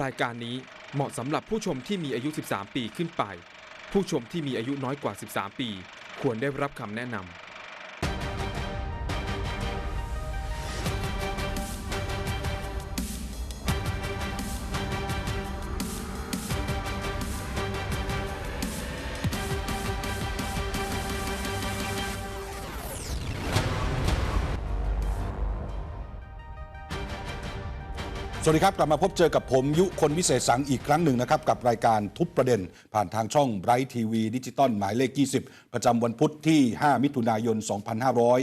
รายการนี้เหมาะสำหรับผู้ชมที่มีอายุ 13 ปีขึ้นไป ผู้ชมที่มีอายุน้อยกว่า 13 ปี ควรได้รับคำแนะนำ สวัสดีครับ กลับมาพบเจอกับผมยุคนวิเศษสังอีกครั้งหนึ่งนะครับ กับรายการทุบประเด็น ผ่านทางช่องไบรท์ทีวีดิจิตอลหมายเลข 20 ประจำวันพุธที่ 5 มิถุนายน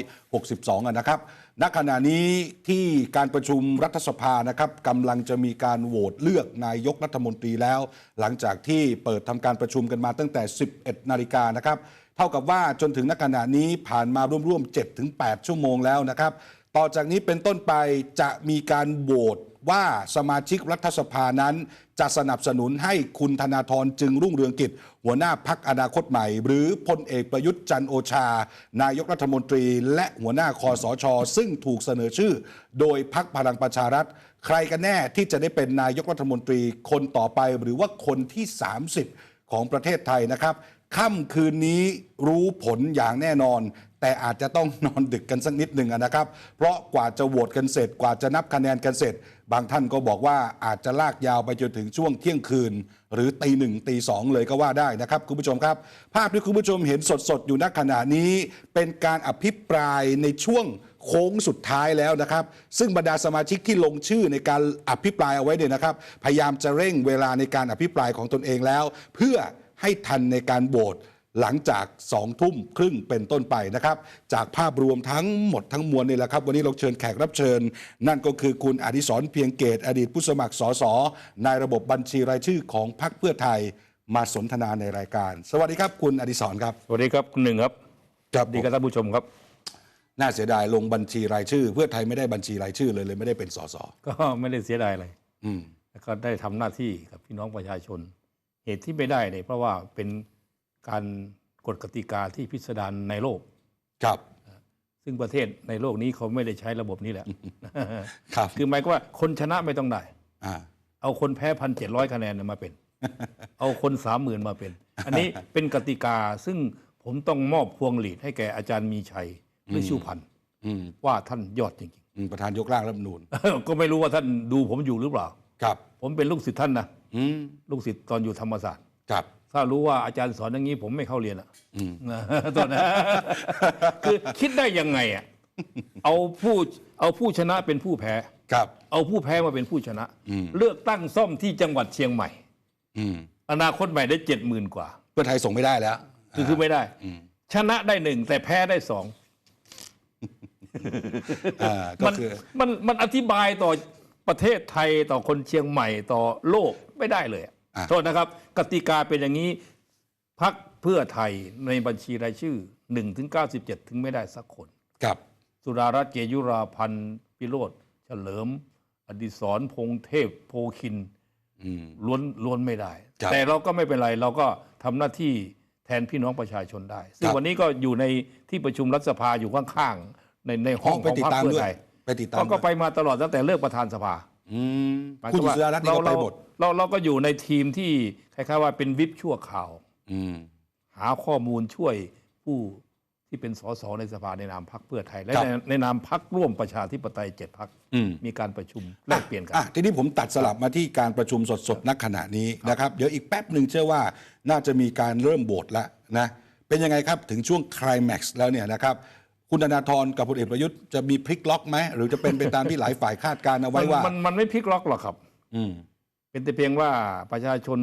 2562 นะครับ ณขณะนี้ที่การประชุมรัฐสภานะครับกำลังจะมีการโหวตเลือกนายกรัฐมนตรีแล้ว หลังจากที่เปิดทำการประชุมกันมาตั้งแต่ 11 นาฬิกานะครับเท่ากับว่าจนถึงณขณะนี้ผ่านมาร่วมๆ7-8 ชั่วโมงแล้วนะครับ ต่อจากนี้เป็นต้นไปจะมีการโหวตว่าสมาชิกรัฐสภานั้น จะสนับสนุนให้คุณธนาธรจึงรุ่งเรืองกิจ หัวหน้าพักอนาคตใหม่ หรือพลเอกประยุทธ์จันโอชา นายกรัฐมนตรี และหัวหน้าคอสช ซึ่งถูกเสนอชื่อ โดยพักพลังประชารัฐ ใครกันแน่ที่จะได้เป็นนายกรัฐมนตรีคนต่อไปหรือว่าคนที่ 30 ของประเทศไทยนะครับค่ำคืนนี้รู้ผลอย่างแน่นอน แต่อาจจะต้องนอนดึกกันสักนิดหนึ่งนะครับ เพราะกว่าจะโหวตกันเสร็จ กว่าจะนับคะแนนกันเสร็จ บางท่านก็บอกว่าอาจจะลากยาวไปจนถึงช่วงเที่ยงคืน หรือตีหนึ่งตีสองเลยก็ว่าได้นะครับคุณผู้ชมครับ ภาพที่คุณผู้ชมเห็นสดๆ อยู่ณขณะนี้ เป็นการอภิปรายในช่วงโค้งสุดท้ายแล้วนะครับ ซึ่งบรรดาสมาชิกที่ลงชื่อในการอภิปรายเอาไว้เนี่ยนะครับ พยายามจะเร่งเวลาในการอภิปรายของตนเองแล้ว เพื่อให้ทันในการโหวต หลังจากสองทุ่มครึ่งเป็นต้นไปนะครับ จากภาพรวมทั้งหมดทั้งมวลนี่แหละครับ วันนี้เราเชิญแขกรับเชิญ นั่นก็คือคุณอดิศรเพียงเกต อดีตผู้สมัครสสในระบบบัญชีรายชื่อของพรรคเพื่อไทยมาสนทนาในรายการ สวัสดีครับคุณอดิศรครับ สวัสดีครับคุณหนึ่งครับครับดีกับท่านผู้ชมครับ น่าเสียดายลงบัญชีรายชื่อ เพื่อไทยไม่ได้บัญชีรายชื่อเลยเลยไม่ได้เป็นสสก็ไม่ได้เสียดายอะไรอืมแล้วก็ได้ทำหน้าที่กับพี่น้องประชาชน เหตุที่ไม่ได้เนี่ยเพราะว่าเป็น การกฎกติกาที่พิสดารในโลก ครับ ซึ่งประเทศในโลกนี้เขาไม่ได้ใช้ระบบนี้แหละครับ คือหมายความว่าคนชนะไม่ต้องได้อ่าเอาคนแพ้พันเจ็ดร้อยคะแนนน่ะมาเป็น เอาคนสามหมื่นมาเป็น อันนี้เป็นกติกาซึ่งผมต้องมอบพวงหลีดให้แก่อาจารย์มีชัยหรือชูพันธ์อืมว่าท่านยอดจริงอืมประธานยกร่างรัฐธรรมนูญๆก็ไม่รู้ว่าท่านดูผมอยู่หรือเปล่า ครับ ผมเป็นลูกศิษย์ท่านนะอืมลูกศิษย์ตอนอยู่ธรรมศาสตร์ครับ ถ้ารู้ว่าอาจารย์สอนอย่างนี้ผมไม่เข้าเรียนอะอืมนะตัวนะคือคิดได้ยังไงอะเอาผู้เอาผู้ชนะเป็นผู้แพ้ครับ เอาผู้แพ้มาเป็นผู้ชนะอืมเลือกตั้งซ่อมที่จังหวัดเชียงใหม่อืมอนาคตใหม่ได้เจ็ดหมื่นกว่าเพื่อไทยส่งไม่ได้แล้ว คือคือไม่ได้อืมชนะได้หนึ่งแต่แพ้ได้สองอ่าก็มันคือมันมันอธิบายต่อประเทศไทยต่อคนเชียงใหม่ต่อโลกไม่ได้เลยอะอะ โทษนะครับ กติกาเป็นอย่างนี้พักเพื่อไทยในบัญชีรายชื่อ1ถึง97 ถึงไม่ได้สักคนกับ สุดารัตน์เกยุราพันธ์พิโรธเฉลิม อดิศรพงษ์เทพโพคินอืมล้วนล้วนไม่ได้ครับแต่เราก็ไม่เป็นไร เราก็ทำหน้าที่แทนพี่น้องประชาชนได้ ซึ่คงรับวันนี้ก็อยู่ในที่ประชุมรัฐสภาอยู่ข้างๆในในห้องอ๋อไปของติดพรรคตามเพื่อด้วยไทยไปติดตามก็ก็ด้วยไปมาตลอดตั้งแต่เลือกประธานสภาอืม หมายคุณวามสุดารัตน์นี่ก็ไปหมดเราเราเราก็อยู่ในทีมที่คล้ายๆว่าเป็นวิปชั่วข่าว อืม หาข้อมูลช่วยผู้ที่เป็นสสในสภาในนามพักเพื่อไทย และครับ ในในนามพักร่วมประชาธิปไตยเจ็ดพักอืมมีการประชุมแลกเปลี่ยนกัน อะทีนี้ผมตัดสลับมาที่การประชุมสดๆณขณะนี้นะครับ เดี๋ยวอีกแป๊บหนึ่งเชื่อว่าน่าจะมีการเริ่มโบทแล้วนะ เป็นยังไงครับถึงช่วงคลายแม็กซ์แล้วเนี่ยนะครับ คุณธนาธรกับพลเอกประยุทธ์จะมีพลิกล็อกไหมหรือจะเป็นไปตามที่หลายฝ่ายคาดการณ์เอาไว้มันว่ามันมันไม่พลิกล็อกหรอกครับ อืมเป็นแต่เพียงว่าประชาชน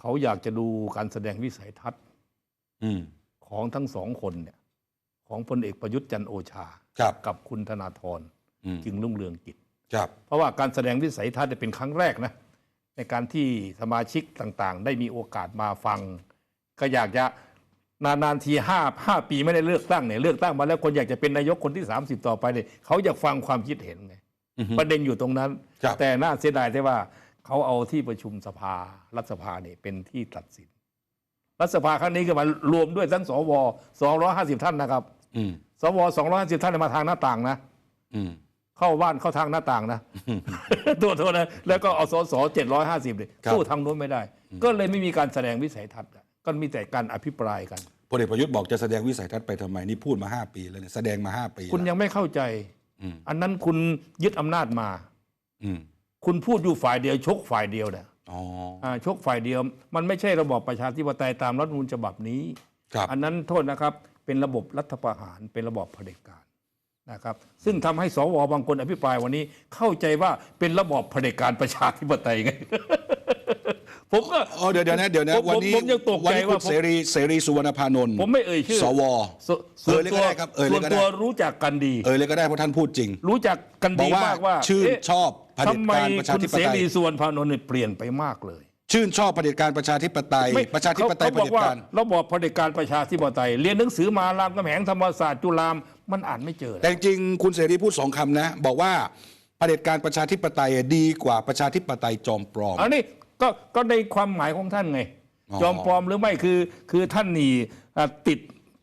เขาอยากจะดูการแสดงวิสัยทัศน์อืมของทั้งสองคนเนี่ย ของพลเอกประยุทธ์จันทร์โอชา ครับกับคุณธนาธรอืมจึงรุ่งเรืองกิจ ครับ เพราะว่าการแสดงวิสัยทัศน์เนี่ยเป็นครั้งแรกนะ ในการที่สมาชิกต่างๆ ได้มีโอกาสมาฟัง ก็อยากจะ นานๆทีห้าห้าปีไม่ได้เลือกตั้งเนี่ยเลือกตั้งมาแล้วคนอยากจะเป็นนายกคนที่ 30 ต่อไปเนี่ยเขาอยากฟังความคิดเห็นไงอือฮึประเด็นอยู่ตรงนั้นครับแต่น่าเสียดายที่ว่าเขาเอาที่ประชุมสภารัฐสภาเนี่ยเป็นที่ตัดสิน รัฐสภาครั้งนี้ก็มารวมด้วยทั้งสว250ท่านนะครับอืมสว250ท่านมาทางหน้าต่างนะอืมเขเข้าบ้านเข้าทางหน้าต่างนะตัวโทษนะแล้วก็เอาสสเจ็ดร้อยห้าสิบเลยครับสู้ทางโน้นไม่ได้ ก็เลยไม่มีการแสดงวิสัยทัศน์อะ ก็มีแต่การอภิปรายกันพลเอกประยุทธ์บอกจะแสดงวิสัยทัศน์ไปทำไมนี่พูดมาห้าปีแล้วเนี่ยแสดงมาห้าปีคุณแล้วยังไม่เข้าใจอืมอันนั้นคุณยึดอำนาจมา อืมคุณพูดอยู่ฝ่ายเดียว ชกฝ่ายเดียวเนี่ยอ๋ออ่าชกฝ่ายเดียว มันไม่ใช่ระบอบประชาธิปไตยตามรัฐธรรมนูญฉบับนี้ครับอันนั้นโทษนะครับ เป็นระบบรัฐประหารเป็นระบอบเผด็จการนะครับ ซึ่งทำให้สวบางคนอภิปรายวันนี้เข้าใจว่าเป็นระบอบเผด็จการประชาธิปไตยไง ผมก็อ๋อเดี๋ยวเดี๋ยวนะเดี๋ยวนะผมวันนี้ผมยังตกใจวันนี้คุว่าณผม เสรีเสรีสุวรรณพานนท์ผมไม่เอ่ยชื่อสว สส่วนเอ่ยเลยก็ตัวได้ครับเอ่ยเลยส่วนก็ได้ ตัวรู้จักกันดี เออเลยก็ได้เพราะท่านพูดจริง รู้จักกันบอดีกว่ามากว่าชื่นเอ๊ะชอบเผด็จทำไมการประชาคุณธิปเสไตยรีส่วนพานนท์เนี่ยเปลี่ยนไปมากเลยชื่นชอบเผด็จการประชาธิปไตย ไม่ประชาธิปไตยเขาเผเขาบด็อจกว่าการ ระบอบเผด็จการประชาธิปไตย เรียนหนังสือมารามคำแหงธรรมศาสตร์จุฬามมันอ่านไม่เจอแต่จริงๆคุณเสรีพูดสองคำนะ บอกว่าเผด็จการประชาธิปไตยดีกว่าประชาธิปไตยจอมปลอม อันนี้ ก็ก็ในความหมายของท่านไงอ๋อจอมปลอมหรือไม่คือ คือท่านนี่อะติด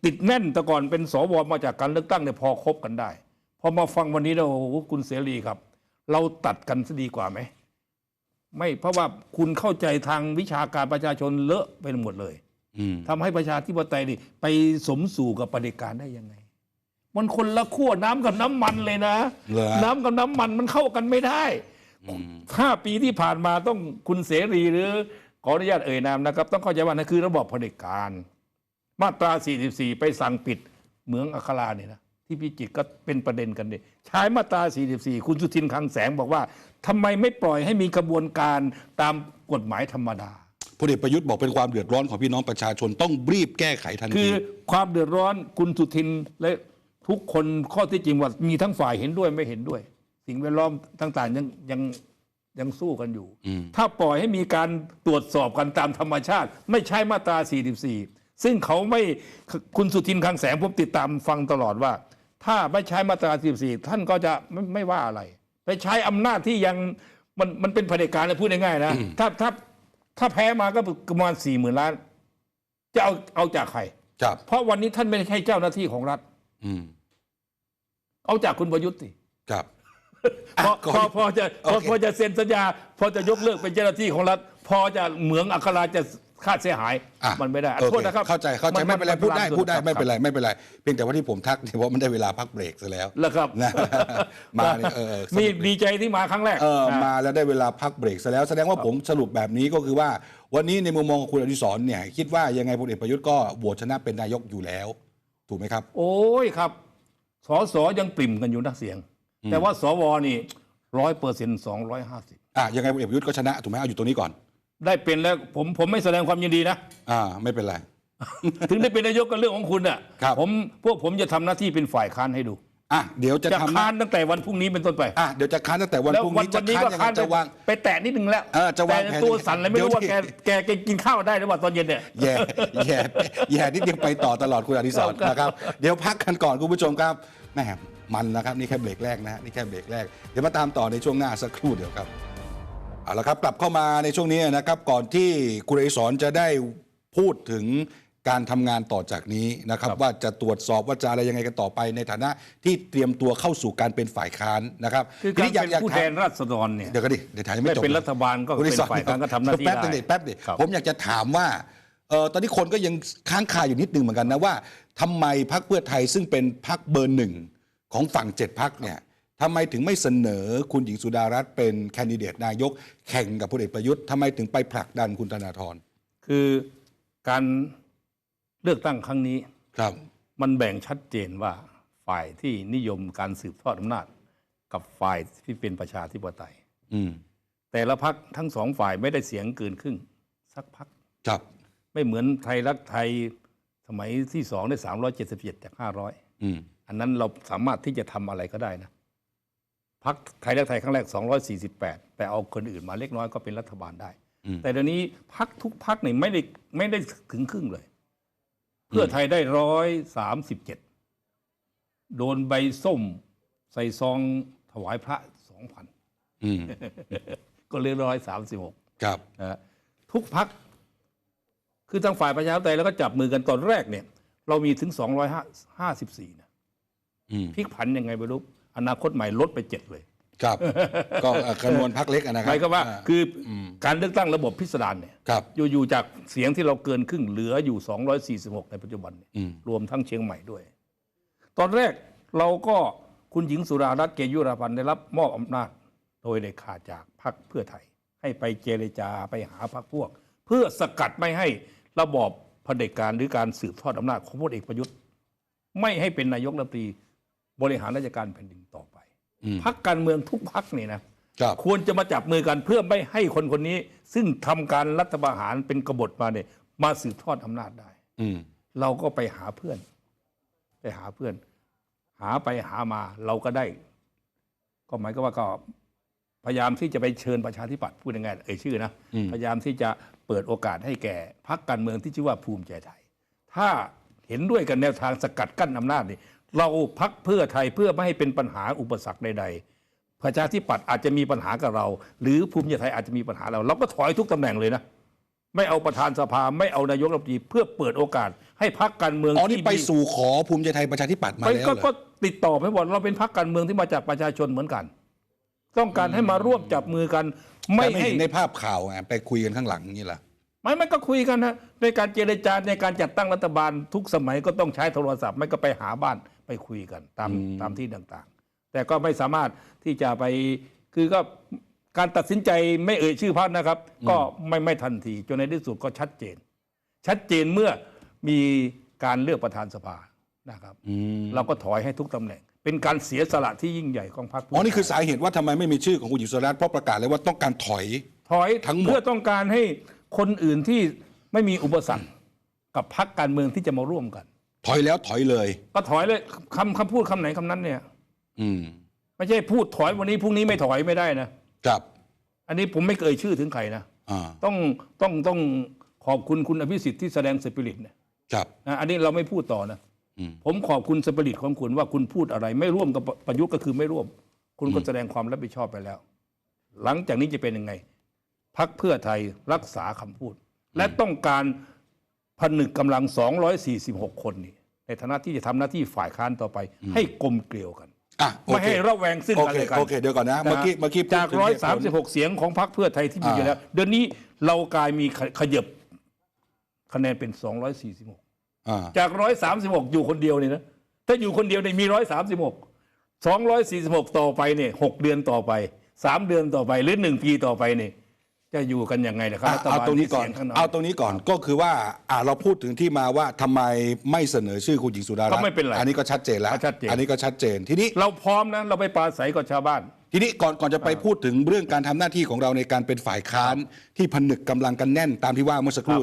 ติดแน่นแต่ก่อนเป็นสวมาจากการเลือกตั้งเนี่ยพอคบกันได้ พอมาฟังวันนี้แล้วโอ้โหคุณเสรีครับ เราตัดกันซะดีกว่าไหมไม่เพราะว่าคุณเข้าใจทางวิชาการประชาชนเลอะไปหมดเลยอืมทำให้ประชาธิปไตยนี่ไปสมสู่กับประเผด็จการได้ยังไง มันคนละขั้วน้ำกับน้ำมันเลยนะเหรอน้ำกับน้ำมันมันเข้ากันไม่ได้ ห้าปีที่ผ่านมาต้องคุณเสรีหรือ ขออนุญาตเอ่ยนามนะครับ ต้องเข้าใจว่านั่นคือระบอบเผด็จการ มาตรา 44 ไปสั่งปิดเหมืองอัคราเนี่ยนะที่พิจิตรก็เป็นประเด็นกันเลยใช้มาตรา 44 คุณสุทินคลังแสงบอกว่าทำไมไม่ปล่อยให้มีกระบวนการตามกฎหมายธรรมดาพลเอกประยุทธ์บอกเป็นความเดือดร้อนของพี่น้องประชาชนต้องรีบแก้ไขทันคืทีอความเดือดร้อนคุณสุทินและทุกคนข้อที่จริงว่ามีทั้งฝ่ายเห็นด้วยไม่เห็นด้วย สิ่งแวดล้อมต่างๆยังยังยังสู้กันอยู่ ถ้าปล่อยให้มีการตรวจสอบกันตามธรรมชาติ ไม่ใช่มาตรา 44 ซึ่งเขาไม่คุณสุทินคลังแสงผมติดตามฟังตลอดว่า ถ้าไม่ใช้มาตรา 44 ท่านก็จะไม่ไม่ว่าอะไร ไปใช้อำนาจที่ยังมันมันเป็นเผด็จการนะพูดง่ายๆนะ ถ้าถ้าถ้าแพ้มาก็ประมาณสี่หมื่นล้าน จะเอาเอาจากใครครับเพราะวันนี้ท่านไม่ใช่เจ้าหน้าที่ของรัฐอืมเอาจากคุณประยุทธ์สิครับ พออะก่อนพอพอจะพอโอเค พอจะเซ็นสัญญา พอจะยกเลิกเป็นเจ้าหน้าที่ของรัฐ พอจะเหมืองอัคราจะค่าเสียหาย อะมันไม่ได้อะโอเคโทษนะครับเข้าใจเข้าใจนไม่เป็นไรนพูดได้ลามพูดได้ส่วนไม่เป็นไรไม่เป็นไรเพียงแต่ว่าที่ผมทักเนี่ยเพราะมันได้เวลาพักเบรกซะแล้ว แล้วครับนะมาเนี่ยเออเออสมีนุกดีดีใจที่มาครั้งแรกเออนะ มาแล้วได้เวลาพักเบรกซะแล้วแสดงว่าผมสรุปแบบนี้ก็คือว่า วันนี้ในมุมมองของคุณอดิศรเนี่ยคิดว่ายังไงพลเอกประยุทธ์ก็โหวตชนะเป็นนายกอยู่แล้ว ถูกไหมครับ โอ้ยครับสสยังปริ่มกันอยู่นักเสียง แต่ว่าสวนี่ร้อยเปอร์เซ็นต์สองร้อยห้าสิบอะยังไงพลเอกประยุทธ์ก็ชนะถูกไหมเอาอยู่ตรงนี้ก่อนได้เป็นแล้วผมผมไม่แสดงความยินดีนะ อ่าไม่เป็นไร ถึงได้เป็นนายกก็เรื่องของคุณอะครับ ผมพวกผมจะทำหน้าที่เป็นฝ่ายค้านให้ดู อะเดี๋ยวจะจะทำค้านตั้งแต่วันพรุ่งนี้เป็นต้นไปอะเดี๋ยวจะค้านตั้งแต่วันแล้วพรุ่งวันนี้จะวันนี้ค้านก็ยังไงค้านจะวาง ไปแตะนิดนึงแล้วเออจะวางแต่แผนตัวสั่นเลยไม่รู้ว่าเดี๋แกยวที่ แกแกกินข้าวได้หรือเปล่าตอนเย็นเนี่ย แย่แย่แย่นิดเดียวไปต่อตลอดคุณอดิศรครับนะครับ เดี๋ยวพักกันก่อนคุณผู้ชมครับแหม มันนะครับนี่แค่เบรกแรกนะฮะนี่แค่เบรกแรกเดี๋ยวมาตามต่อในช่วงหน้าสักครู่เดียวครับเอาละครับกลับเข้ามาในช่วงนี้นะครับ ก่อนที่คุณอดิศรจะได้พูดถึงการทำงานต่อจากนี้นะครับว่าจะตรวจสอบว่าจะอะไรยังไงกันต่อไปในฐานะที่เตรียมตัวเข้าสู่การเป็นฝ่ายค้านนะครับคือทีการนี้อยากเป็นอยากผู้ถามแทนราษฎรเนี่ยเดี๋ยวก็ดิเดี๋ยวถามยังไม่ได้จบเป็นลยรัฐบาลก็คุณเป็นนิสรฝ่ายค้านก็ทำหน้าที่แป๊บได้นึงดิแป๊บดิครับผมอยากจะถามว่าเออตอนนี้คนก็ยังค้างคาอยู่นิดนึงเหมือนกันนะว่าทำไมพรรคเพื่อไทยซึ่งเป็นพรรคเบอร์หนึ่ง ของฝั่งเจ็ดพรรคเนี่ยทำไมถึงไม่เสนอคุณหญิงสุดารัตน์เป็นแคนดิเดตนายก แข่งกับพลเอกประยุทธ์ทำไมถึงไปผลักดันคุณธนาธรคือการเลือกตั้งครั้งนี้ครับ มันแบ่งชัดเจนว่าฝ่ายที่นิยมการสืบทอดอำนาจ กับฝ่ายที่เป็นประชาธิปไตย อืมแต่ละพักทั้งสองฝ่ายไม่ได้เสียงเกินครึ่ง สักพัก ครับไม่เหมือนไทยรักไทยสมัยที่สองได้สามร้อยเจ็ดสิบเจ็ดจากห้าร้อยอืม อันนั้นเราสามารถที่จะทำอะไรก็ได้นะพักไทยรักไทยครั้งแรก 248 แต่เอาคนอื่นมาเล็กน้อยก็เป็นรัฐบาลได้ แต่เดี๋ยวนี้พักทุกพักนี่ไม่ได้ไม่ได้ถึงครึ่งเลย เพื่อไทยได้ร้อยสามสิบเจ็ดโดนใบส้มใส่ซองถวายพระสองพันอืมก็เหลยร้อยสามสิบหกครับนะฮะทุกพักคือทางฝ่ายประชาธิปไตยแล้วก็จับมือกันตอนแรกเนี่ย เรามีถึง254นะอืม พลิกผันยังไงไม่รู้ออนาคตใหม่ลดไปเจ็ดเลย ครับ ก็เอ่อคำนวณพักเล็กอะนะคหรับ มายก็ว่าอ่คืออการเลือกตั้งระบบพิสดารเนี่ยครับอยู่ๆจากเสียงที่เราเกินครึ่งเหลืออยู่ 246 ในปัจจุบันเนี่ยอืม รวมทั้งเชียงใหม่ด้วย ตอนแรกเราก็คุณหญิงสุดารัตน์เกยุราพันธ์ได้รับมอบอำนาจ โดยได้ขาดจากพรรคเพื่อไทย ให้ไปเจรจาไปหาพรรคพวก เพื่อสกัดไม่ให้ระบอบเผด็จการหรือการสืบทอดอำนาจของพลเอกประยุทธ์ ไม่ให้เป็นนายกรัฐมนตรี บริหารราชการแผ่นดินต่อไปอืมพรรคการเมืองทุกพรรคนี่นะครับควรจะมาจับมือกันเพื่อไม่ให้คนคนนี้ ซึ่งทำการรัฐประหารเป็นกบฏมาเนี่ยมาสืบทอดอำนาจได้ อืมเราก็ไปหาเพื่อน ไปหาเพื่อน หาไปหามาเราก็ได้ ก็หมายก็ว่าก็พยายามที่จะไปเชิญประชาธิปัตย์พูดยังไงเอ่ยชื่อนะอืมพยายามที่จะเปิดโอกาสให้แก่พรรคการเมืองที่ชื่อว่าภูมิใจไทย ถ้าเห็นด้วยกันแนวทางสกัดกั้นอำนาจนี่ เราพักเพื่อไทยเพื่อไม่ให้เป็นปัญหาอุปสรรคใดๆประชาธิปัตย์อาจจะมีปัญหากับเรา หรือภูมิใจไทยอาจจะมีปัญหาเรา เราก็ถอยทุกตำแหน่งเลยนะ ไม่เอาประธานสภาไม่เอานายกรัฐมนตรีเพื่อเปิดโอกาส ให้พักการเมืองอ๋อนี่ที่ไปมีสู่ขอภูมิใจไทยประชาธิปัตย์มาไปแล้วก็เหรก็อติดต่อไปบอกเราเป็นพักการเมืองที่มาจากประชาชนเหมือนกัน ต้องการให้มาร่วมจับมือกัน ไม่แต่ไม่ให้ เห็นในภาพข่าวไงไปคุยกันข้างหลังอย่างนี้ล่ะ ไม่ไม่ก็คุยกันนะในการเจรจาในการจัดตั้งรัฐบาลทุกสมัยก็ต้องใช้โทรศัพท์ไม่ก็ไปหาบ้าน ไปคุยกันตามอืมตามที่ต่างๆ แต่ก็ไม่สามารถที่จะไปคือก็การตัดสินใจไม่เอ่ยชื่อพรรคนะครับ ก็ไม่ไม่ทันทีจนในที่สุดก็ชัดเจน ชัดเจนเมื่อมีการเลือกประธานสภานะครับอืมเราก็ถอยให้ทุกตำแหน่ง เป็นการเสียสละที่ยิ่งใหญ่ของพรรคอ๋อนี่คือสาเหตุว่าทำไมไม่มีชื่อของคุณหญิงสุดารัตน์เพราะประกาศเลยว่าต้องการถอยถอยทั้งหมดเพื่อต้องการให้คนอื่นที่ไม่มีอุปสรรคกับพรรคการเมืองที่จะมาร่วมกัน ถอยแล้วถอยเลย ก็ถอยเลยคำคำพูดคำไหนคำนั้นเนี่ย อืม ไม่ใช่พูดถอยวันนี้พรุ่งนี้ไม่ถอยไม่ได้นะครับ อันนี้ผมไม่เอ่ยชื่อถึงใครนะอ่า ต้องต้องต้องขอบคุณคุณอภิสิทธิ์ที่แสดงสปิริตเนี่ยครับ นะอันนี้เราไม่พูดต่อนะอืม ผมขอบคุณสปิริตของคุณว่าคุณพูดอะไร ไม่ร่วมกับประยุทธ์ก็คือไม่ร่วม คุณก็แสดงความรับผิดชอบไปแล้ว หลังจากนี้จะเป็นยังไงพักเพื่อไทยรักษาคำพูด และต้องการ ผนึกกำลัง 246 คนนี่ในฐานะที่จะทำหน้าที่ฝ่ายค้านต่อไป ให้กลมเกลียวกัน อะโอไม่เคให้ระแวงซึ่งโอกันเคและกัน โอเคเดี๋ยวก่อนนะเมื่อกี้เมื่อกี้พูดจาก ถึงเหตุผล 136 เสียงของพรรคเพื่อไทยที่มีอยู่อ่า แล้ว เดี๋ยวนี้เรากลายมีขขยับคะแนนเป็น 246 อ่า จาก 136 อยู่คนเดียวเนี่ยนะ ถ้าอยู่คนเดียวเนี่ยมี 136 246 ต่อไปเนี่ย 6 เดือนต่อไป 3 เดือนต่อไป หรือ 1 ปีต่อไปเนี่ย จะอยู่กันยังไงล่ะครับอะรัฐบเอาลตรงนี้ก่อนที่สียข้างยเอาตรงนี้ก่อนก็คือว่าอ่าเราพูดถึงที่มาว่าทำไมไม่เสนอชื่อคุณหญิงสุดารัตก็น์ไม่เป็นไรอันนี้ก็ชัดเจนแล้วก็ชัดเจนอันนี้ก็ชัดเจนทีนี้เราพร้อมนะเราไปปราศัยกับชาวบ้าน ทีนี้ก่อนก่อนจะไปพูดถึงเรื่องการทำหน้าที่ของเราในการเป็นฝ่ายค้านที่ผนึกกำลังกันแน่นตามที่ว่าเมื่อสักครู่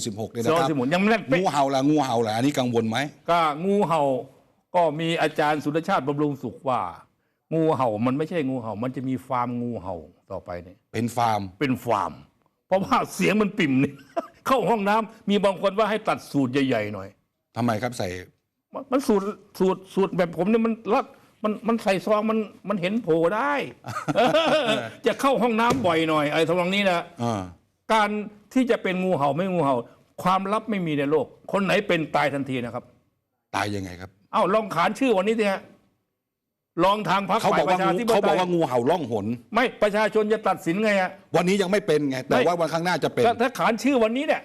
246เนี่ยนะครับ246ยังไม่แน่นเป๊ะงูเห่าละงูเห่าละอันนี้กังวลไหมก็งูเห่าก็มีอาจารย์สุรชาติบำรุงสุขว่า งูเห่ามันไม่ใช่งูเห่า มันจะมีฟาร์มงูเห่าต่อไปเนี่ย เป็นฟาร์ม เป็นฟาร์ม เพราะว่าเสียงมันปิ่มนี่เข้าห้องน้ำมีบางคนว่าให้ตัดสูตรใหญ่ๆหน่อย ทำไมครับใส่ มันมันสูตรสูตรสูตรแบบผมเนี่ยมันรัดมันมันใส่ซองมันมันเห็นโผล่ได้ เออจะเข้าห้องน้ำบ่อยหน่อยอะไรทำนองนี้นะ อ่า การที่จะเป็นงูเห่าไม่งูเห่า ความลับไม่มีในโลก คนไหนเป็นตายทันทีนะครับ ตายยังไงครับ เอ้าลองขานชื่อวันนี้สิฮะ ลองทางพรรคเขาบฝ่าอยกปว่าระชางูธิปเขาไตบอกยว่างูเห่าล่องหน ไม่ประชาชนจะตัดสินไงฮะวันนี้ยังไม่เป็นไง แต่ไม่ว่าวันข้างหน้าจะเป็นถ้าถ้าขานชื่อวันนี้เนี่ย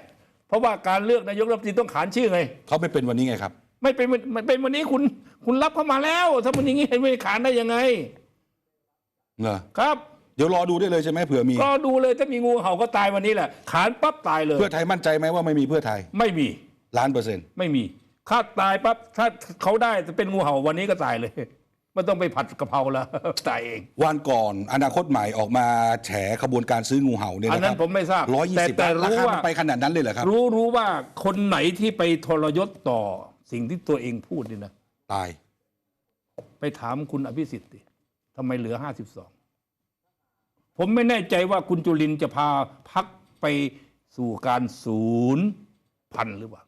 เพราะว่าการเลือกนายกรัฐมนตรีต้องขานชื่อไงเขาไม่เป็นวันนี้ไงครับ ไม่เป็นมันเป็นวันนี้คุณคุณรับเข้ามาแล้ว ถ้ามันอย่างนี้ไม่ขานได้ยังไงเหรอครับเดี๋ยวรอดูได้เลยใช่ไหมเผื่อมีก็ดูเลยถ้ามีงูเห่าก็ตายวันนี้แหละ ขานปั๊บตายเลย เพื่อไทยมั่นใจไหมว่าไม่มีเพื่อไทย ไม่มีล้านเปอร์เซ็นต์ไม่มีถ้าตายปั๊บถ้าเขาได้จะเป็นงูเห่าวันนี้ก็ตายเลย ไม่ต้องไปผัดกะเพราแล้วตายเองวันก่อนอนาคตใหม่ออกมาแฉขบวนการซื้องูเห่าเนี่ยอันนะคนั้รันผมไม่ทราบร้อยยี่แต่สิบแต่ล้านรารู้คาว่ามันไปขนาดนั้นเลยเหรอครับ รู้รู้ว่าคนไหนที่ไปทรยศต่อสิ่งที่ตัวเองพูดนี่นะตาย ไปถามคุณอภิสิทธิ์ดิทำไมเหลือห้าสิบสองผมไม่แน่ใจว่าคุณจุลินทร์จะพาพักไปสู่การศูนย์พันหรือเปล่า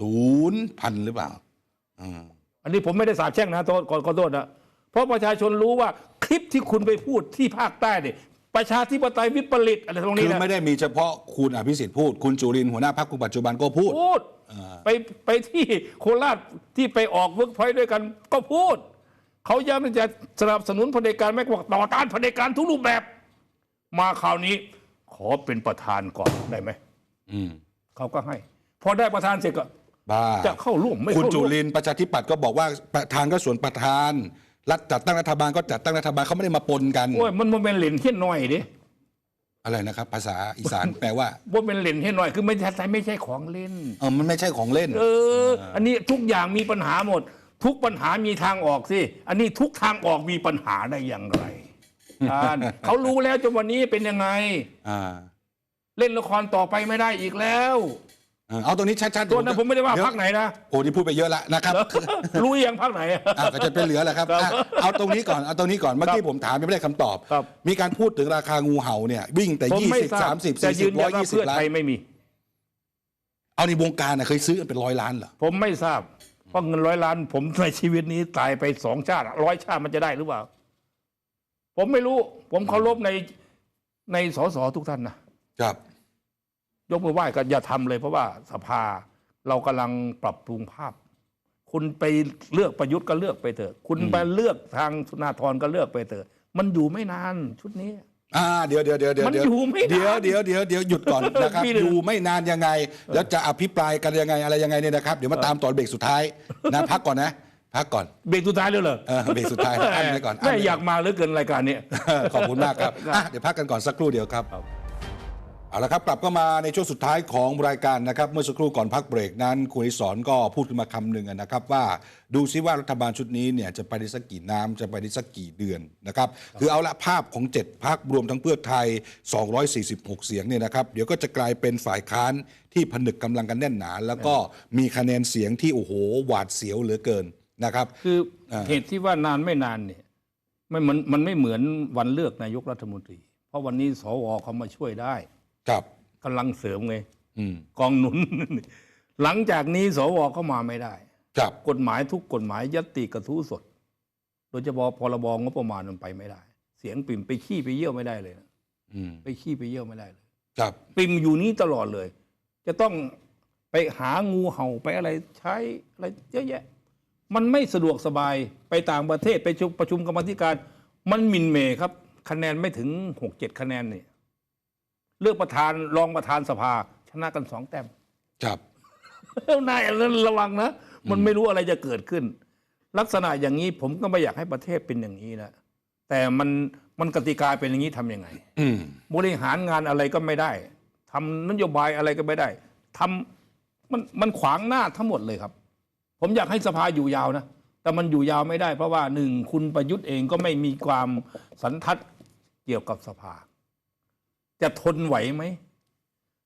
ศูนย์พันหรือเปล่าอืมอันนี้ผมไม่ได้สาบแช่งนะโทษขอขอโทษนะเพ ราะประชาชนรู้ว่าคลิปที่คุณไปพูดที่ภาคใต้เนี่ยประชาธิปไตยวิปริตอะไรตรงคืนี้อนะ ไม่ได้มีเฉพาะคุณอภิสิทธิ์พูด คุณจุรินทร์หัวหน้าพรรคคุณปัจจุบันก็พูด พูดอ่า ไปไปที่โคราชที่ไปออกเวิร์กพอยต์ด้วยกันก็พูด เขายังจะสนับสนุนเผด็จการไม่กว่าต่อต้านเผด็จการทุกรูปแบบ มาคราวนี้ ขอเป็นประธานก่อนได้ไหมอืมเขาก็ให้ พอได้ประธานเสร็จก็บ้าจะเข้าร่วมไม่คุณเข้าจุร่วมลินทร์ประชาธิปัตย์ก็บอกว่าประธานก็ส่วนประธาน รัฐจัดตั้งรัฐบาลก็จัดตั้งรัฐบาลเขาไม่ได้มาปนกัน โอ้ยมันมันเป็นเหรียญเที่ยน้อยดิอะไรนะครับ ภาษาอีสานแปลว่าว่าเป็นเหรียญเที่ยน้อยคือไม่ใช่ไม่ใช่ของเล่นเออมันไม่ใช่ของเล่น เออ อันนี้ทุกอย่างมีปัญหาหมด ทุกปัญหามีทางออกสิอันนี้ทุกทางออกมีปัญหาได้อย่างไรท่านเขารู้แล้วจนวันนี้เป็นยังไงอ่าเล่นละครต่อไปไม่ได้อีกแล้ว เออเอาตรงนี้ชัดๆตัวนั้นผมไม่ได้ว่าเยวพักไหนนะโอ้นี่พูดไปเยอะแล้วนะครับรู้ยังพักไหน อะก็จะเป็นเหลือแหละครับครับอะเอาตรงนี้ก่อนเอาตรงนี้ก่อนเมื่อกี้ผมถามยังไม่ได้คำตอบ ครับมีการพูดถึงราคางูเห่าเนี่ย วิ่งแต่ผมยี่ไม่สิบทราสาบมสิบจะสี่สิยืบนร้ยัอนยว่ายี่สิบเพื่อล้าไทนยไม่มี เอาในวงการน่ะเคยซื้อกันเป็นร้อยล้านเหรอผมไม่ทราบเพราะเงินร้อยล้าน ผมในชีวิตนี้ตายไปสองชาติร้อยชาติมันจะได้หรือเปล่า ผมไม่รู้ ผมเคารพในในสสทุกท่านนะครับ ยกมือไหว้ก็อย่าทำเลย เพราะว่าสภาเรากำลังปรับปรุงภาพ คุณไปเลือกประยุทธ์ก็เลือกไปเถอะ คุณไปเลือกทางสุนาธรก็เลือกไปเถอะ มันอยู่ไม่นานชุดนี้ อ่าเดี๋ยวเดี๋ยวเดี๋ยวเดี๋ยวมันเดี๋ยวอยู่ไม่นานเดี๋ยวเดี๋ยวเดี๋ยวเดี๋ยวหยุดก่อนนะครับ พี่หนึ่ง อยู่ไม่นานยังไง แล้วจะอภิปรายกันยังไงอะไรยังไงเนี่ยนะครับ เดี๋ยวมาตามตอนเบรกสุดท้ายนะพักก่อนนะพักก่อน เบรกสุดท้ายเลยเหรอเออเบรกสุดท้ายอันไว้ก่อนอั้นไม่ไว้ก่อนอยากมาเหลือเกินรายการเนี้ย ขอบคุณมากครับอะเดี๋ยวพักกันก่อนสักครู่เดียวครับ ครับ เอาละครับกลับก็มาในช่วงสุดท้ายของรายการนะครับ เมื่อสักครู่ก่อนพักเบรกนั้นคุณอิสอนก็พูดขึ้นมาคำหนึ่งนะครับ ว่าดูซิว่ารัฐบาลชุดนี้เนี่ยจะไปได้สักกี่น้ำจะไปได้สักกี่เดือนนะครับ คือเอาละภาพของ 7พักรวมทั้งเพื่อไทย 246 เสียงเนี่ยนะครับ เดี๋ยวก็จะกลายเป็นฝ่ายค้านที่ผนึกกำลังกันแน่นหนา แล้วก็มีคะแนนเสียงที่โอ้โหหวาดเสียวเหลือเกินนะครับ คือเหตุที่ว่านานไม่นานเนี่ยไม่มันมันไม่เหมือนวันเลือกนายกรัฐมนตรี เพราะวันนี้สวเขามาช่วยได้ ครับกำลังเสริมไงอืมกองหนุน หลังจากนี้สวเข้ามาไม่ได้ ครับกฎหมายทุกกฎหมายยัตติกระทู้สด โดยเฉพาะพรบงบประมาณมันไปไม่ได้ เสียงปิ่มไปขี้ไปเยี่ยวไม่ได้เลยนะอืมไปขี้ไปเยี่ยวไม่ได้เลย ครับ ปิ่มอยู่นี้ตลอดเลย จะต้องไปหางูเห่าไปอะไรใช้อะไรเยอะแยะ มันไม่สะดวกสบายไปต่างประเทศไปชุมประชุมกรรมาธิการ มันหมินเหมครับ คะแนนไม่ถึงหกเจ็ดคะแนนเนี่ย เลือกประธานรองประธานสภา ชนะกันสองแต้มครับ นายนั้นระวังนะ มันไม่รู้อะไรจะเกิดขึ้น ลักษณะอย่างนี้ผมก็ไม่อยากให้ประเทศเป็นอย่างนี้นะแต่มันมันกติกาเป็นอย่างนี้ทำยังไง อืมบริหารงานอะไรก็ไม่ได้ทำนโยบายอะไรก็ไม่ได้ทำมันมันขวางหน้าทั้งหมดเลยครับ ผมอยากให้สภาอยู่ยาวนะแต่มันอยู่ยาวไม่ได้เพราะว่าหนึ่งคุณประยุทธ์เองก็ไม่มีความสันทัดเกี่ยวกับสภา จะทนไหวไหม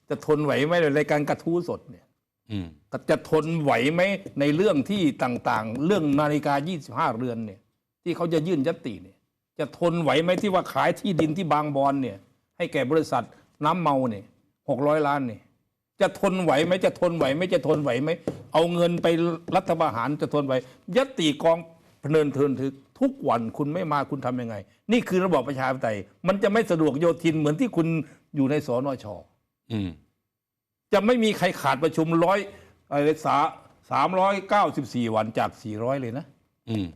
จะทนไหวไหมในรายการกระทู้สดเนี่ยอืมจะทนไหวไหมในเรื่องที่ต่างๆ เรื่องนาฬิกา 25 เรือนเนี่ย ที่เขาจะยื่นยตติเนี่ย จะทนไหวไหมที่ว่าขายที่ดินที่บางบอนเนี่ย ให้แก่บริษัทน้ำเมาเนี่ยหกร้อยล้านเนี่ย จะทนไหวไหมจะทนไหวไหมจะทนไหวไหมเอาเงินไปรัฐประหารจะทนไหวยตติกองพเนินเทินทึก ทุกวันคุณไม่มาคุณทำยังไง นี่คือระบอบประชาธิปไตยมันจะไม่สะดวกโยทินเหมือนที่คุณอยู่ในสนชอืมจะไม่มีใครขาดประชุมร้อยอะไรสาสามร้อยเก้าสิบสี่วันจากสี่ร้อยเลยนะอืม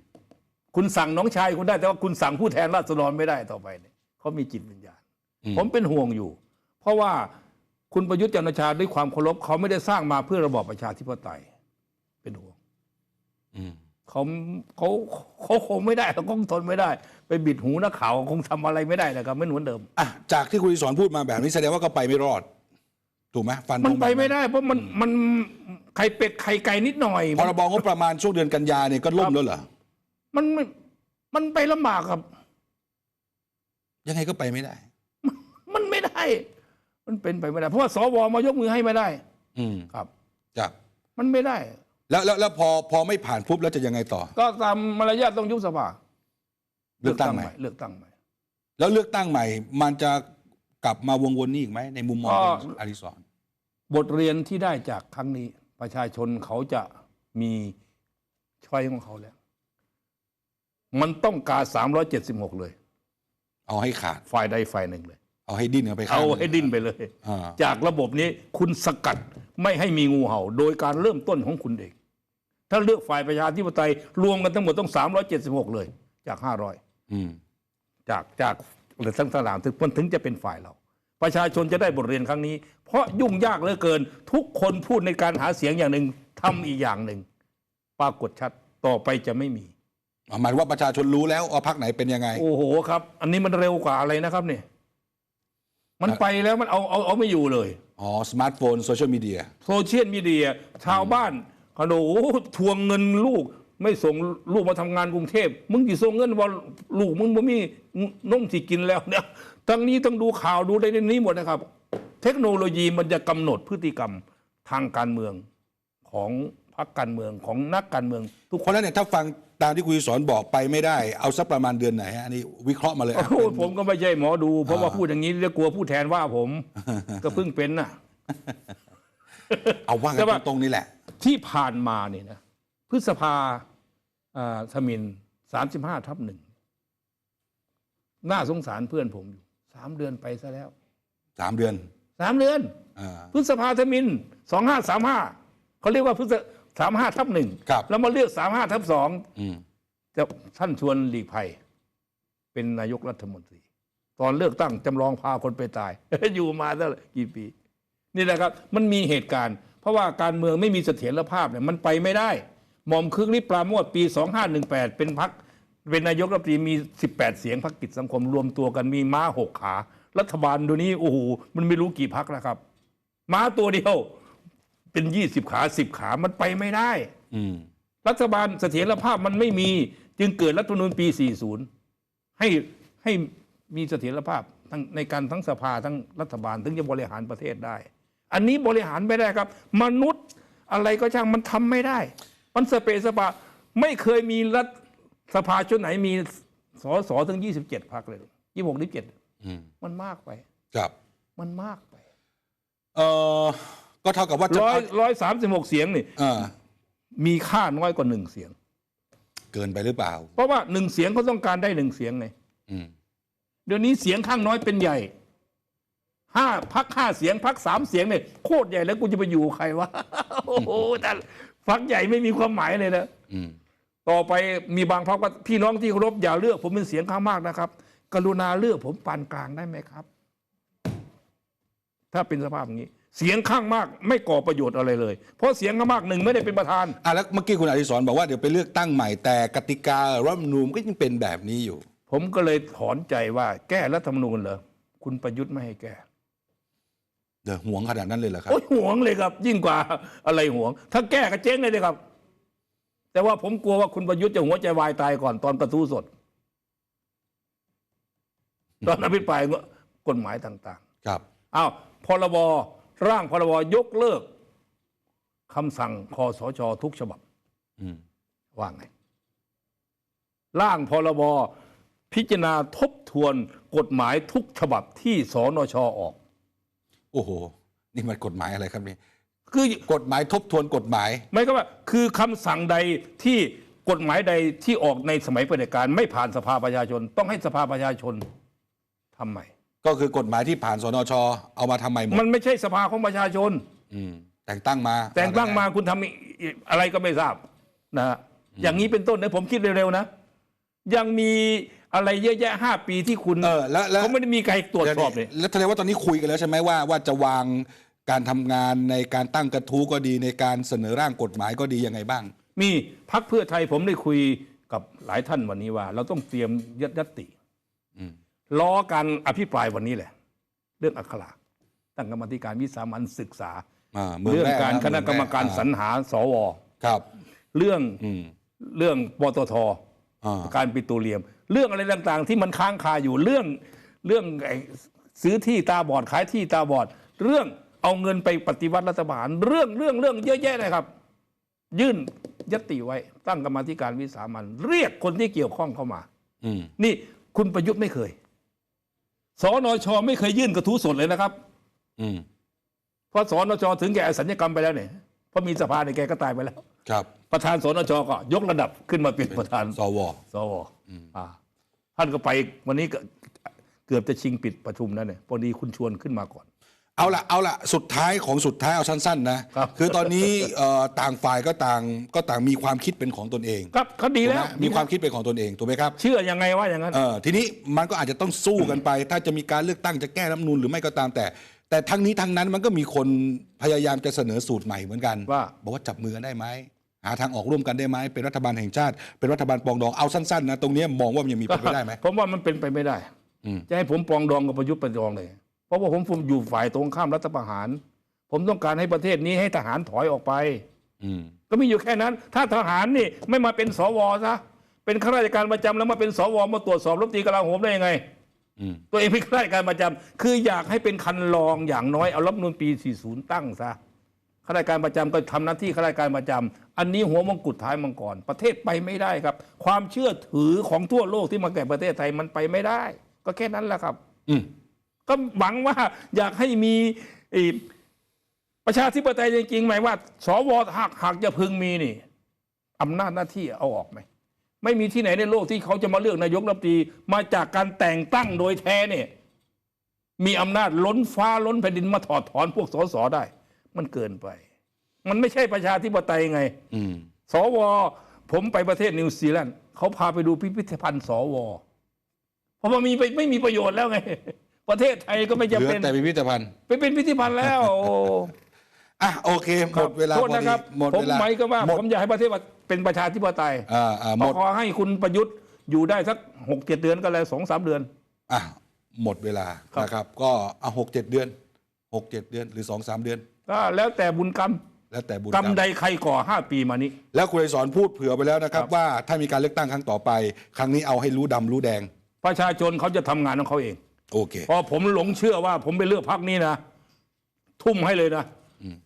คุณสั่งน้องชายคุณได้ แต่ว่าคุณสั่งผู้แทนราษฎรไม่ได้ต่อไปเนี่ยเขามีจิตวิญญาณอืมผมเป็นห่วงอยู่ เพราะว่าคุณประยุทธ์จันทร์โอชาด้วยความเคารพเขาไม่ได้สร้างมาเพื่อระบอบประชาธิปไตย เป็นห่วง อืม เขาเขาเขาคงไม่ได้เขาคงทนไม่ได้ ไปบิดหูนักข่าวคงทำอะไรไม่ได้นะครับไม่เหมือนเดิมอะจากที่คุณอิสอนพูดมาแบบนี้แสดงว่าก็ไปไม่รอด ถูกไหมฟันธงมันไปแบบไม่ได้ เพราะมันมันไข่เป็ดไข่ไก่นิดหน่อยพรบงบประมาณช่วงเดือนกันยาเนี่ยก็ล่มแล้วเหรอมันไม่มันไปลำบากครับ ยังไงก็ไปไม่ได้ มันไม่ได้ มันเป็นไปไม่ได้ เพราะว่าสวมายกมือให้ไม่ได้ อืมครับครับมันไม่ได้ แล้วแล้วแล้วพอพอไม่ผ่านปุ๊บแล้วจะยังไงต่อ ก็ตามมารยาทต้องยุบสภาเลือกตั้งใหม่ เลือกตั้งใหม่ แล้วเลือกตั้งใหม่ มันจะกลับมาวงวนนี้อีกไหมในมุมมองของอาริสอนบทเรียนที่ได้จากครั้งนี้ ประชาชนเขาจะมีช้อยของเขาแล้ว มันต้องการ376เลย เอาให้ขาดฝ่ายใดฝ่ายหนึ่งเลย เอาให้ดิ้นกันไปข้างเอานึ่งให้ดิ้นไปเลยอ่าจากระบบนี้คุณสกัดไม่ให้มีงูเห่า โดยการเริ่มต้นของคุณเอง ถ้าเลือกฝ่ายประชาธิปไตย รวมกันทั้งหมดต้อง 376 เลย จาก 500อืมจากจากหรือทั้งสลามถึงมันถึงจะเป็นฝ่ายเรา ประชาชนจะได้บทเรียนครั้งนี้ เพราะยุ่งยากเหลือเกิน ทุกคนพูดในการหาเสียงอย่างหนึ่งทำอีกอย่างหนึ่งปรากฏชัดต่อไปจะไม่มีหมายว่าประชาชนรู้แล้วว่าพักไหนเป็นยังไง โอ้โหครับ อันนี้มันเร็วกว่าอะไรนะครับเนี่ยมันไปแล้วมันเอาเอาเอาไม่อยู่เลย อ๋อ สมาร์ทโฟนโซเชียลมีเดียโซเชียลมีเดียชาวบ้าน กระโดดทวงเงินลูก ไม่ส่งลูกมาทำงานกรุงเทพมึงกี่ส่งเงินว่าลูกมึงบ่มีนมสิกินแล้วเนี่ยทั้งนี้ต้องดูข่าวดูได้ในนี้หมดนะครับ เทคโนโลยีมันจะกำหนดพฤติกรรมทางการเมืองของพรรคการเมืองของนักการเมือง ทุกคนนั้นเนี่ยถ้าฟังตามที่คุณสอนบอกไปไม่ได้ เอาสักประมาณเดือนไหนฮะอันนี้วิเคราะห์มาเลยโอ้ผมก็ไม่ใช่หมอดู เพราะว่าพูดอย่างนี้แล้วกลัวผู้แทนว่าผม ก็เพิ่งเป็นน่ะ เอาว่ากัแต่นตรงๆนี่แหละ ที่ผ่านมาเนี่ยนะพฤษภาอ่าธมินสามสิบห้าทับหนึ่งน่าสงสารเพื่อนผมอยู่สามเดือนไปซะแล้วสามเดือนสามเดือนอ่าพฤษภาธมินสองห้าสามห้าเขาเรียกว่าพฤษสามห้าทับหนึ่งครับแล้วมาเลือกสามห้าทับสองอืมจะท่านชวนหลีกภัย เป็นนายกรัฐมนตรี ตอนเลือกตั้งจำลองพาคนไปตาย อยู่มาตั้งกี่ปี นี่แหละครับ มันมีเหตุการณ์เพ ราะว่าการเมืองไม่มีเสถียรภาพเนี่ยมันไปไม่ได้ หม่อมคึกฤทธิ์ปราโมทปี 2518 เป็นพักเป็นนายกรัฐมนตรีมี 18 เสียงพรรคกิจสังคมรวมตัวกันมีม้าหกขา รัฐบาลตัวนี้โอ้โหมันไม่รู้กี่พักแล้วครับ ม้าตัวเดียวเป็น 20 ขา 10 ขามันไปไม่ได้อืมรัฐบาลเสถียรภาพมันไม่มี จึงเกิดรัฐธรรมนูญปี 40 ให้ให้มีเสถียรภาพทั้งในการทั้งสภาทั้งรัฐบาลถึงจะบริหารประเทศได้ อันนี้บริหารไม่ได้ครับ มนุษย์อะไรก็ช่างมันทำไม่ได้ มันสเปซสปาไม่เคยมีรัฐสภาชุดไหนมีสอสอถึง27พักเลย26 27อืมมันมากไป ครับ มันมากไป เออก็เท่ากับว่าจะร้อยร้อยสามสิบหกเสียงนี่เออมีค่าน้อยกว่าหนึ่งเสียง เกินไปหรือเปล่า เพราะว่าหนึ่งเสียงเขาต้องการได้หนึ่งเสียงไงอืมเดี๋ยวนี้เสียงข้างน้อยเป็นใหญ่ ห้าพักห้าเสียงพักสามเสียงเนี่ยโคตรใหญ่แล้วกูจะไปอยู่ใครวะโอ้โหแต่พักใหญ่ไม่มีความหมายเลยนะอืมต่อไปมีบางพักว่าพี่น้องที่เคารพอย่าเลือก ผมเป็นเสียงข้างมากนะครับ กรุณาเลือกผมปานกลางได้ไหมครับ ถ้าเป็นสภาพอย่างนี้ เสียงข้างมากไม่ก่อประโยชน์อะไรเลย เพราะเสียงข้างมากหนึ่งไม่ได้เป็นประธานอะแล้วเมื่อกี้คุณอดิศรบอกว่าเดี๋ยวไปเลือกตั้งใหม่แต่กติการัฐธรรมนูญก็ยังเป็นแบบนี้อยู่ ผมก็เลยถอนใจว่า แก้รัฐธรรมนูญเหรอคุณประยุทธ์ไม่ให้แก้ เดี๋ยวห่วงขนาดนั้นเลยเหรอครับ โอ้ยห่วงเลยครับ ยิ่งกว่าอะไรห่วง ถ้าแก้ก็เจ๊งเลยเลยครับ แต่ว่าผมกลัวว่าคุณประยุทธ์จะหัวใจวายตายก่อนตอนประตูสด ตอนอภิปรายกฎหมายต่าง ครับ ๆอ้าวพรบร่างพรบยกเลิกคำสั่งคอสชทุกฉบับ อืมว่าไง ร่างพรบพิจารณาทบทวนกฎหมายทุกฉบับที่สนชออก โอ้โห นี่มันกฎหมายอะไรครับนี่คือกฎหมายทบทวนกฎหมาย ไม่ก็ว่าคือคำสั่งใดที่กฎหมายใดที่ออกในสมัยเผด็จการ ไม่ผ่านสภาประชาชน ต้องให้สภาประชาชนทำใหม่ ก็คือกฎหมายที่ผ่านสนชเอามาทำใหม่หมดมันไม่ใช่สภาของประชาชน อืมแต่งตั้งมาแต่งตั้งมาคุณทำอะไรก็ไม่ทราบนะฮะอย่างนี้เป็นต้นนะผมคิดเร็วๆนะ ยังมี อะไรเยอะแยะห้าปีที่คุณเออแล้วแล้ว เขาไม่ได้มีใครตรวจสอบเลยแล้วแสดงว่าตอนนี้คุยกันแล้วใช่ไหมว่าว่าจะวางการทำงานในการตั้งกระทู้ก็ดีในการเสนอร่างกฎหมายก็ดียังไงบ้าง มีพักเพื่อไทยผมได้คุยกับหลายท่านวันนี้ว่า เราต้องเตรียมยัดยตติอืมล้อการอภิปรายวันนี้แหละ เรื่องอัคราตั้งกรรมาธิการวิสามันศึกษา อ่ามือเรื่องแการนะคณะกรรมการอ่สรรหาสว ครับ เรื่องอืมเรื่องปตท อ่า การปิโตรเลียม เรื่องอะไรต่างๆ ที่มันค้างคาอยู่เรื่องเรื่องไอ้ซื้อที่ตาบอดขายที่ตาบอด เรื่องเอาเงินไปปฏิวัติรัฐบาล เรื่องเรื่องเรื่องเยอะแยะเลยครับ ยื่นยติไว้ ตั้งกรรมาธิการวิสามันเรียกคนที่เกี่ยวข้องเข้ามาอืมนี่คุณประยุทธ์ไม่เคยสนชไม่เคยยื่นกระทู้สดเลยนะครับ อืมเพราะสนชถึงแก่อสัญญกรรมไปแล้วเนี่ยเพราะมีสภาในยแกก็ตายไปแล้ว ครับ ประธานสนชก็ยกระดับขึ้นมาเป็นประธานสวสวอ่าท่านก็ไปวันนี้ก็เกือบจะชิงปิดประชุมแล้วเนี่ยพอดีคุณชวนขึ้นมาก่อน เอาละเอาละสุดท้ายของสุดท้ายเอาสั้นๆนะครับอตอนนี้เอ่อต่างฝ่ายก็ต่างก็ต่างมีความคิดเป็นของตนเองครับเขาดีแล้วถูกไหมมีความคิดเป็นของตนเองถูกไหมครับ เชื่อยังไงว่าอย่างนั้น เออทีนี้มันก็อาจจะต้องสู้กันไป ถ้าจะมีการเลือกตั้งจะแก้รัฐธรรมนูลหรือไม่ก็ตามแต่ แต่ทั้งนี้ทั้งนั้นมันก็มีคนพยายามจะเสนอสูตรใหม่เหมือนกันว่า บอกว่าจับมือกันได้ไหม หาทางออกร่วมกันได้ไหมเป็นรัฐบาลแห่งชาติ เป็นรัฐบาลปรองดองเอาสั้นๆนะตรงเนี้ยมองว่ามันยังมีเป็นไปได้ไหมผมว่ามันเป็นไปไม่ได้อืมจะให้ผมปรองดองกับประยุทธ์ประดองเลย เพราะว่าผมผมอยู่ฝ่ายตรงข้ามรัฐประหาร ผมต้องการให้ประเทศนี้ให้ทหารถอยออกไปอืมก็มีอยู่แค่นั้น ถ้าทหารนี่ไม่มาเป็นสวซะเป็นข้าราชการประจำแล้วมาเป็นสวมาตรวจสอบรัฐมนตรีกลาโหมได้ยังไงอืมตัวเองเป็นข้าราชการประจำคืออยากให้เป็นคันลองอย่างน้อยเอารัฐธรรมนูลปี 40 ตั้งซะ ข้าราชการประจำก็ทำหน้าที่ข้าราชการประจำอันนี้หัวมงกุฎท้ายมังกรประเทศไปไม่ได้ครับ ความเชื่อถือของทั่วโลกที่มาแก่ประเทศไทยมันไปไม่ได้ ก็แค่นั้นแหละครับ อืมก็หวังว่าอยากให้มีไอ้ประชาธิปไตยจริงๆหมายว่าสวหากหากจะพึงมีนี่อำนาจหน้าที่เอาออกไหมไม่มีที่ไหนในโลกที่เขาจะมาเลือกนายกรัฐมนตรีมาจากการแต่งตั้งโดยแท้เนี่ย มีอำนาจล้นฟ้าล้นแผ่นดินมาถอดถอนพวกสสได้ มันเกินไป มันไม่ใช่ประชาธิปไตยไงอืมสวผมไปประเทศนิวซีแลนด์เขาพาไปดูพิพิธภัณฑ์สวเพราะมันมีไปไม่มีประโยชน์แล้วไง ประเทศไทยก็ไม่เหลืจำอเป็นแต่พิพิธภัณฑ์ไปเป็นพิพิธภัณฑ์แล้วโอ้อะโอเคหมดเวลาโทพษอนะดีครับหมดผมเวลาหมายก็ว่าหมดผมอยากให้ประเทศเป็นประชาธิปไตยอ่าอ่าหมก็ดขอให้คุณประยุทธ์อยู่ได้สักหกเจ็ดเดือนก็แล้วสองสามเดือนอะหมดเวลาครับนะครับ ก็เอาหกเจ็ดเดือนหกเจ็ดเดือนหรือสองสามเดือน ก็แล้วแต่บุญกรรมแล้วแต่บุญกรรมกรรมใดใครก่อห้าปีมานี้ แล้วคุณไอสอนพูดเผื่อไปแล้วนะครับครับ ว่าถ้ามีการเลือกตั้งครั้งต่อไป ครั้งนี้เอาให้รู้ดำรู้แดง ประชาชนเขาจะทำงานของเขาเอง โอเค พอผมหลงเชื่อว่าผมไปเลือกพักนี้นะ ทุ่มให้เลยนะ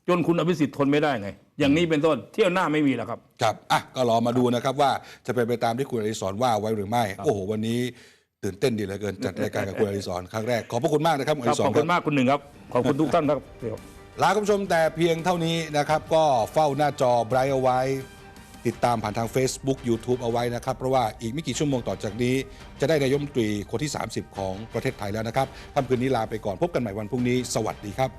จนคุณอภิสิทธิ์ทนไม่ได้ไง อย่างนี้เป็นต้นเที่ยวหน้าไม่มีแล้วครับ ครับอะก็รอมาดูนะครับว่าจะเป็นไปตามที่คุณอดิศรว่าไว้หรือไม่ โอ้โหวันนี้ตื่นเต้นดีเหลือเกินจัดรายการกับคุณอดิศรครั้งแรกขอบพระคุณมากนะครับคุณอครับดิศขรอบคคุรับณมากคุณหนึ่งครับขอบคุณทุกท่านครับเดี๋ยว ลาคุณผู้ชมแต่เพียงเท่านี้นะครับ ก็เฝ้าหน้าจอไบรท์เอาไว้ ติดตามผ่านทาง Facebook YouTube เอาไว้นะครับ เพราะว่าอีกไม่กี่ชั่วโมงต่อจากนี้ จะได้นายมตรีคนที่ 30 ของประเทศไทยแล้วนะครับค่ำคืนนี้ลาไปก่อนพบกันใหม่วันพรุ่งนี้ สวัสดีครับ